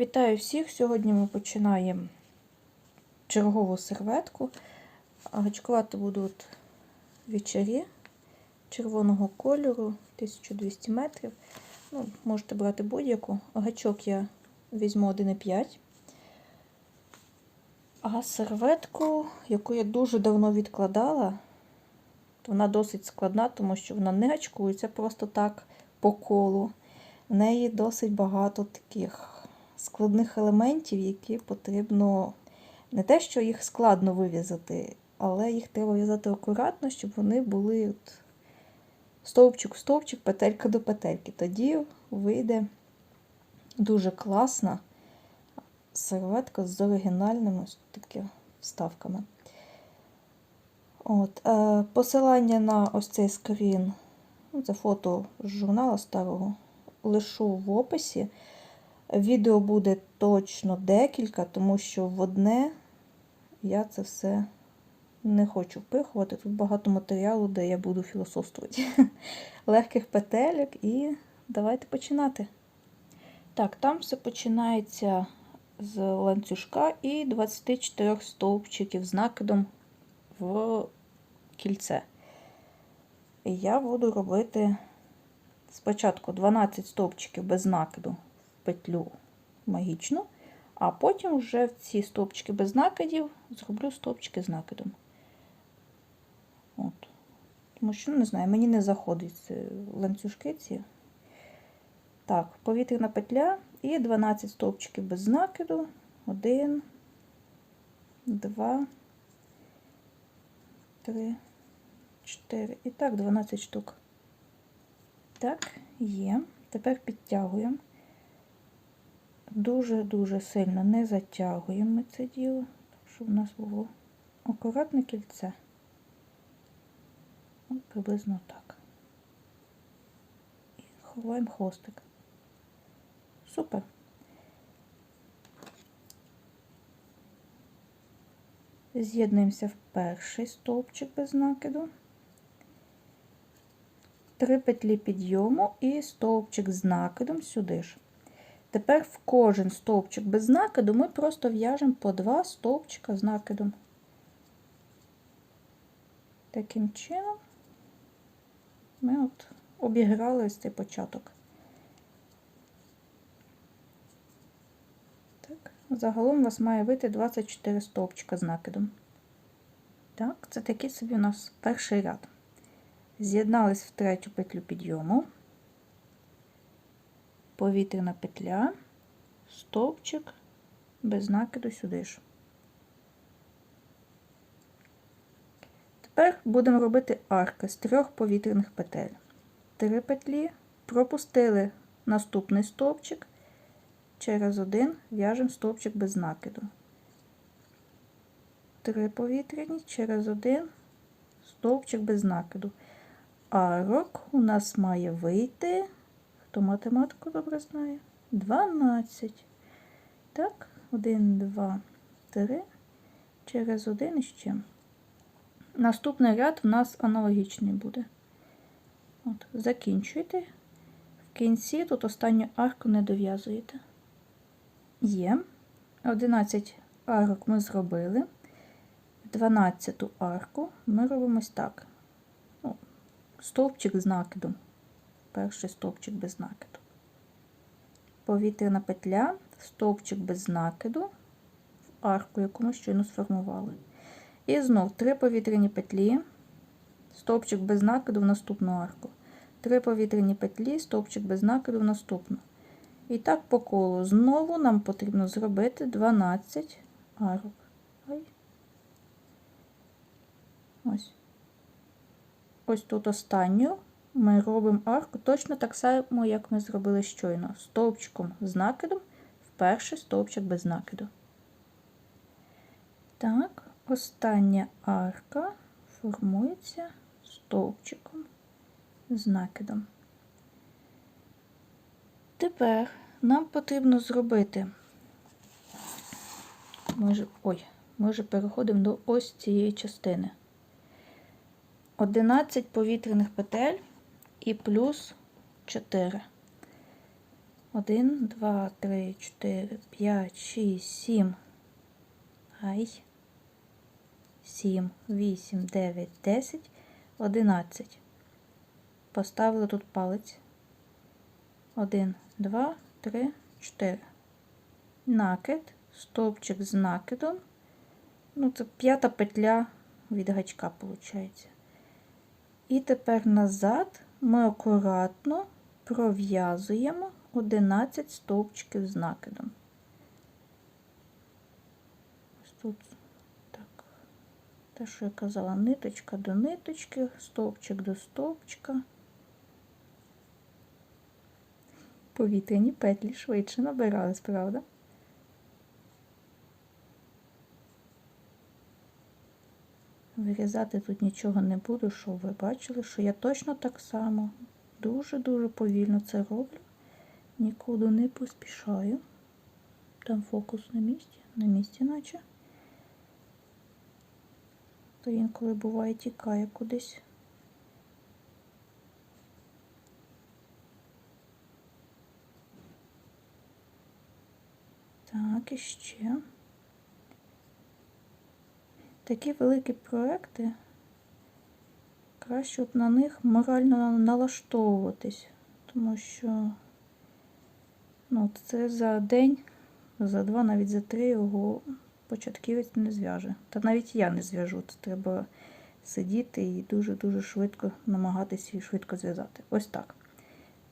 Вітаю всіх! Сьогодні ми починаємо чергову серветку. Гачкувати будуть вечері червоного кольору 1200 метрів. Ну, Можете брати будь-яку. Гачок я візьму 1,5. А серветку, яку я дуже давно відкладала, вона досить складна, тому що вона не гачкується просто так по колу. В неї досить багато таких складних елементів, які потрібно не те, що їх складно вив'язати, але їх треба в'язати акуратно, щоб вони були от стовпчик в стовпчик, петелька до петельки. Тоді вийде дуже класна серветка з оригінальними такі вставками. От, е, Посилання на ось цей скрін, ну, це фото з журнала старого, лишу в описі. Відео буде точно декілька, тому що в одне я це все не хочу впихувати. Тут багато матеріалу, де я буду філософствувати. Легких петелек і давайте починати. Так, там все починається з ланцюжка і 24 стовпчиків з накидом в кільце. І я буду робити спочатку 12 стовпчиків без накиду петлю магічну, а потім вже в ці стовпчики без накидів зроблю стовпчики з накидом. От. Тому що, ну, не знаю, мені не заходять ланцюжки ці. Так, повітряна петля і 12 стовпчиків без накиду. Один, два, три, чотири. І так, 12 штук. Так, є. Тепер підтягуємо дуже-дуже сильно не затягуємо ми це діло, щоб у нас було акуратне кільце. От приблизно так. І ховаємо хвостик. Супер. З'єднуємося в перший стовпчик без накиду. Три петлі підйому і стовпчик з накидом сюди ж. Тепер в кожен стовпчик без накиду ми просто в'яжемо по два стовпчика з накидом. Таким чином ми от обіграли ось цей початок. Так, Загалом у вас має вийти 24 стовпчика з накидом. Так, це такий собі у нас перший ряд. З'єднались в третю петлю підйому повітряна петля, стовпчик без накиду сюди ж. Тепер будемо робити арки з трьох повітряних петель. Три петлі, пропустили наступний стовпчик, через один в'яжемо стовпчик без накиду. Три повітряні, через один стовпчик без накиду. Арок у нас має вийти Хто математику добре знає? 12. Так, 1, 2, 3. Через один іще. Наступний ряд у нас аналогічний буде. От, Закінчуєте. В кінці тут останню арку не дов'язуєте. Є. 11 арок ми зробили. 12 арку ми робимо ось так. Ну, Стовпчик з накидом перший стовпчик без накиду. Повітряна петля, стовпчик без накиду, в арку, яку ми щойно сформували. І знов три повітряні петлі, стовпчик без накиду в наступну арку. Три повітряні петлі, стовпчик без накиду в наступну. І так по колу. Знову нам потрібно зробити 12 арок. Ось. Ось тут останню ми робимо арку точно так само, як ми зробили щойно. Стовпчиком з накидом в перший стовпчик без накиду. Так, остання арка формується стовпчиком з накидом. Тепер нам потрібно зробити, ми вже, ой, ми вже переходимо до ось цієї частини. 11 повітряних петель і плюс 4. 1, 2, 3, 4, 5, 6, 7. Ай. 7, 8, 9, 10, 11. Поставили тут палець. 1, 2, 3, 4. Накид, стовпчик з накидом. Ну, це п'ята петля від гачка, виходить. І тепер назад ми акуратно пров'язуємо 11 стовпчиків з накидом. Ось тут так. Те, що я казала, ниточка до ниточки, стовпчик до стовпчика. Повітряні петлі швидше набирались, правда? Вирізати тут нічого не буду, щоб ви бачили, що я точно так само дуже-дуже повільно це роблю. Нікуди не поспішаю. Там фокус на місці, на місці наче. То інколи буває тікає кудись. Так, і ще. Такі великі проекти, краще от на них морально налаштовуватись, тому що ну, це за день, за два, навіть за три його початківець не зв'яже. Та навіть я не зв'яжу. Це треба сидіти і дуже-дуже швидко намагатися її швидко зв'язати. Ось так.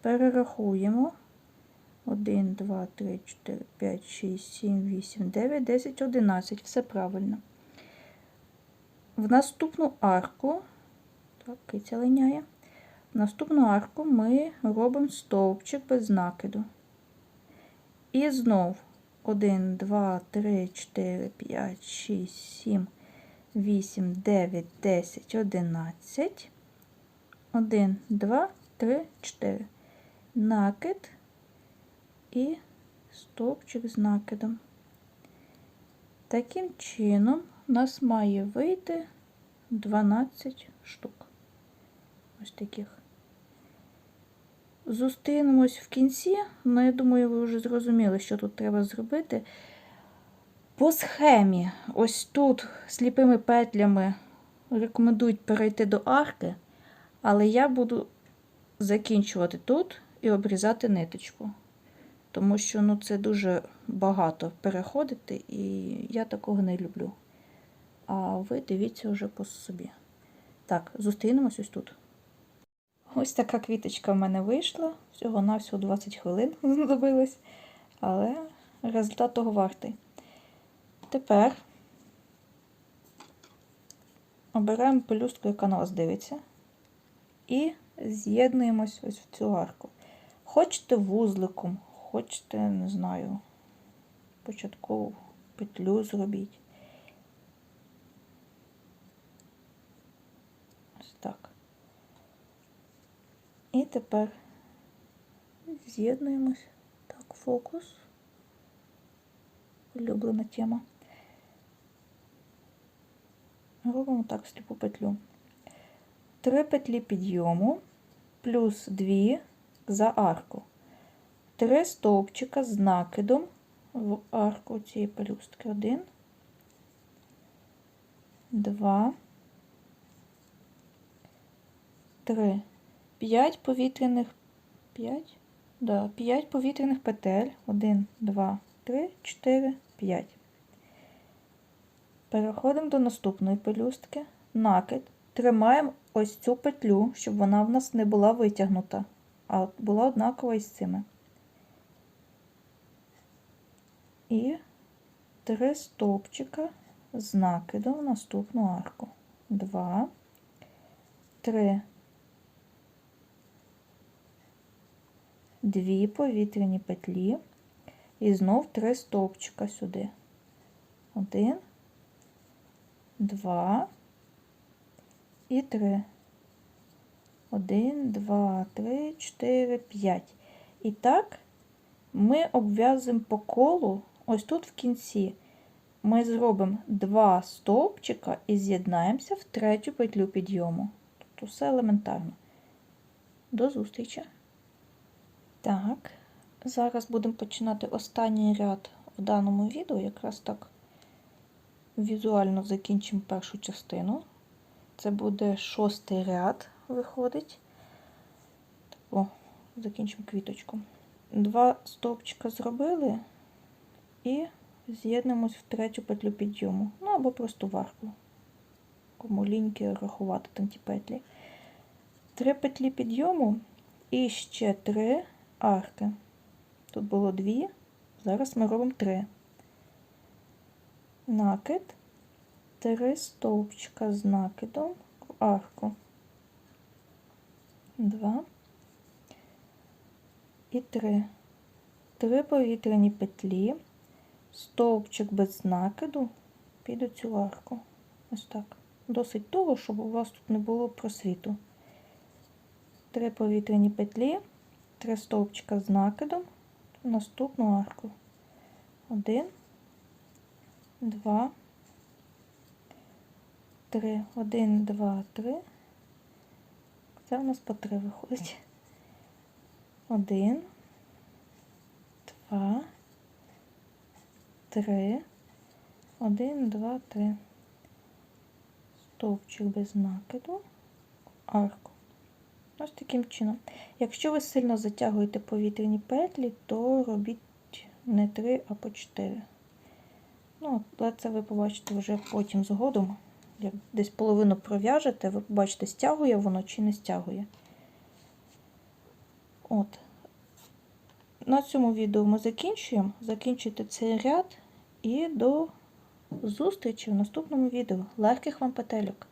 Перерахуємо. 1, 2, 3, 4, 5, 6, 7, 8, 9, 10, 11. Все правильно. В наступну арку, так, киця линяє. В наступну арку ми робимо стовпчик без накиду. І знов 1, 2, 3, 4, 5, 6, 7, 8, 9, 10, 11. 1, 2, 3, 4. Накид і стовпчик з накидом. Таким чином у нас має вийти 12 штук. Ось таких. Зустрінемось в кінці, ну, я думаю, ви вже зрозуміли, що тут треба зробити. По схемі, ось тут сліпими петлями рекомендують перейти до арки, але я буду закінчувати тут і обрізати ниточку. Тому що ну, це дуже багато переходити, і я такого не люблю. А ви дивіться вже по собі. Так, зустрінемось ось тут. Ось така квіточка в мене вийшла. Всього-навсього 20 хвилин знадобилось, але результат того вартий. Тепер обираємо пелюстку, яка на вас дивиться, і з'єднуємось ось в цю арку. Хочете вузликом, хочете, не знаю, початкову петлю зробіть. Ось так. І тепер з'єднуємось. Так, фокус. Улюблена тема. Робимо так сліпу петлю. Три петлі підйому плюс дві за арку. Три стовпчика з накидом в арку цієї пелюстки. Один, два, три. П'ять повітряних, п'ять, да, п'ять повітряних петель. Один, два, три, чотири, п'ять. Переходимо до наступної пелюстки. Накид. Тримаємо ось цю петлю, щоб вона в нас не була витягнута, а була однакова із цими. І три стовпчика з накидом в наступну арку. Два, три, дві повітряні петлі і знов три стовпчика сюди. Один, два і три. Один, два, три, чотири, п'ять. І так ми обв'язуємо по колу, ось тут в кінці. Ми зробимо два стовпчика і з'єднаємося в третю петлю підйому. Тобто все елементарно. До зустрічі! Так, Зараз будемо починати останній ряд в даному відео. Якраз так візуально закінчимо першу частину. Це буде шостий ряд, виходить. О, закінчимо квіточку. Два стовпчика зробили і з'єднуємось в третю петлю підйому. Ну або просто в арку. Кому ліньки рахувати там ті петлі. Три петлі підйому і ще три арки. Тут було дві, зараз ми робимо три. Накид, три стовпчика з накидом в арку. Два і три. Три повітряні петлі, стовпчик без накиду під цю арку. Ось так. Досить того, щоб у вас тут не було просвіту. Три повітряні петлі, три стовпчика з накидом в наступну арку. Один, два, три. Один, два, три. Це в нас по три виходить. Один, два, три. Один, два, три. Стовпчик без накиду, арку. Ось таким чином. Якщо ви сильно затягуєте повітряні петлі, то робіть не 3, а по 4. Ну, але це ви побачите вже потім згодом. Як десь половину пров'яжете, ви побачите, стягує воно чи не стягує. От. На цьому відео ми закінчуємо. Закінчуйте цей ряд і до зустрічі в наступному відео. Легких вам петельок!